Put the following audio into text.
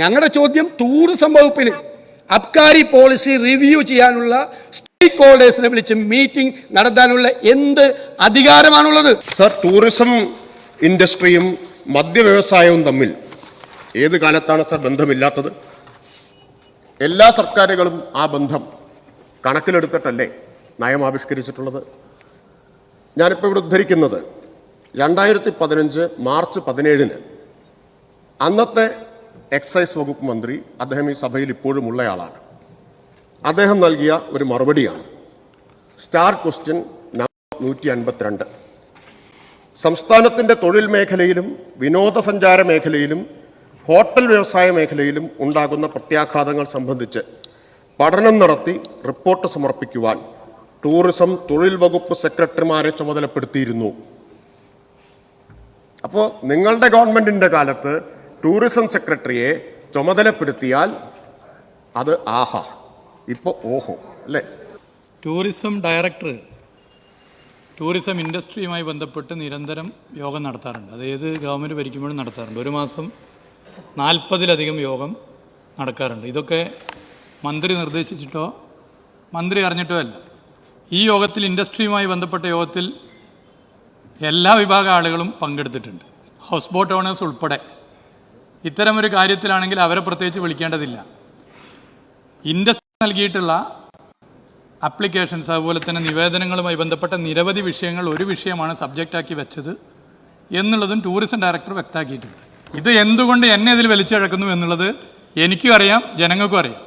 ഞങ്ങളുടെ ചോദ്യം ടൂറിസം വകുപ്പിന് അബ്കാരി പോളിസി റിവ്യൂ ചെയ്യാനുള്ള സ്റ്റേക്ക് ഹോൾഡേഴ്സിനെ വിളിച്ച് മീറ്റിംഗ് നടത്താനുള്ള എന്ത് അധികാരമാണുള്ളത്? സർ ടൂറിസം ഇൻഡസ്ട്രിയും മദ്യ വ്യവസായവും തമ്മിൽ ഏത് കാലത്താണ് സർ ബന്ധമില്ലാത്തത്? എല്ലാ സർക്കാരുകളും ആ ബന്ധം കണക്കിലെടുത്തിട്ടല്ലേ നയം ആവിഷ്കരിച്ചിട്ടുള്ളത്? ഞാനിപ്പോൾ ഇവിടെ ഉദ്ധരിക്കുന്നത് രണ്ടായിരത്തി പതിനഞ്ച് മാർച്ച് പതിനേഴിന് അന്നത്തെ എക്സൈസ് വകുപ്പ് മന്ത്രി അദ്ദേഹം ഈ സഭയിൽ ഇപ്പോഴും ഉള്ളയാളാണ്. അദ്ദേഹം നൽകിയ ഒരു മറുപടിയാണ്. സ്റ്റാർ ക്വസ്റ്റ്യൻ നൂറ്റി അൻപത്തിരണ്ട് സംസ്ഥാനത്തിന്റെ തൊഴിൽ മേഖലയിലും വിനോദസഞ്ചാര മേഖലയിലും ഹോട്ടൽ വ്യവസായ മേഖലയിലും ഉണ്ടാകുന്ന പ്രത്യാഘാതങ്ങൾ സംബന്ധിച്ച് പഠനം നടത്തി റിപ്പോർട്ട് സമർപ്പിക്കുവാൻ ടൂറിസം തൊഴിൽ വകുപ്പ് സെക്രട്ടറിമാരെ ചുമതലപ്പെടുത്തിയിരുന്നു. അപ്പോൾ നിങ്ങളുടെ ഗവൺമെന്റിന്റെ കാലത്ത് ടൂറിസം സെക്രട്ടറിയെ ചുമതലപ്പെടുത്തിയാൽ അത് ആഹാ. ഇപ്പോൾ ഓഹോ അല്ലേ? ടൂറിസം ഡയറക്ടർ ടൂറിസം ഇൻഡസ്ട്രിയുമായി ബന്ധപ്പെട്ട് നിരന്തരം യോഗം നടത്താറുണ്ട്. അത് ഏത് ഗവൺമെന്റ് ഭരിക്കുമ്പോഴും നടത്താറുണ്ട്. ഒരു മാസം നാൽപ്പതിലധികം യോഗം നടക്കാറുണ്ട്. ഇതൊക്കെ മന്ത്രി നിർദ്ദേശിച്ചിട്ടോ മന്ത്രി അറിഞ്ഞിട്ടോ അല്ല. ഈ യോഗത്തിൽ ഇൻഡസ്ട്രിയുമായി ബന്ധപ്പെട്ട യോഗത്തിൽ എല്ലാ വിഭാഗം ആളുകളും പങ്കെടുത്തിട്ടുണ്ട്. ഹൗസ് ബോട്ട് ഓണേഴ്സ് ഉൾപ്പെടെ ഇത്തരമൊരു കാര്യത്തിലാണെങ്കിൽ അവരെ പ്രത്യേകിച്ച് വിളിക്കേണ്ടതില്ല. ഇൻഡസ്ട്രി നൽകിയിട്ടുള്ള അപ്ലിക്കേഷൻസ് അതുപോലെ തന്നെ നിവേദനങ്ങളുമായി ബന്ധപ്പെട്ട നിരവധി വിഷയങ്ങൾ ഒരു വിഷയമാണ് സബ്ജക്റ്റാക്കി വെച്ചത് എന്നുള്ളതും ടൂറിസം ഡയറക്ടർ വ്യക്തമാക്കിയിട്ടുണ്ട്. ഇത് എന്തുകൊണ്ട് എന്നെ ഇതിൽ വലിച്ചിഴക്കുന്നു എന്നുള്ളത് എനിക്കും അറിയാം ജനങ്ങൾക്കും അറിയാം.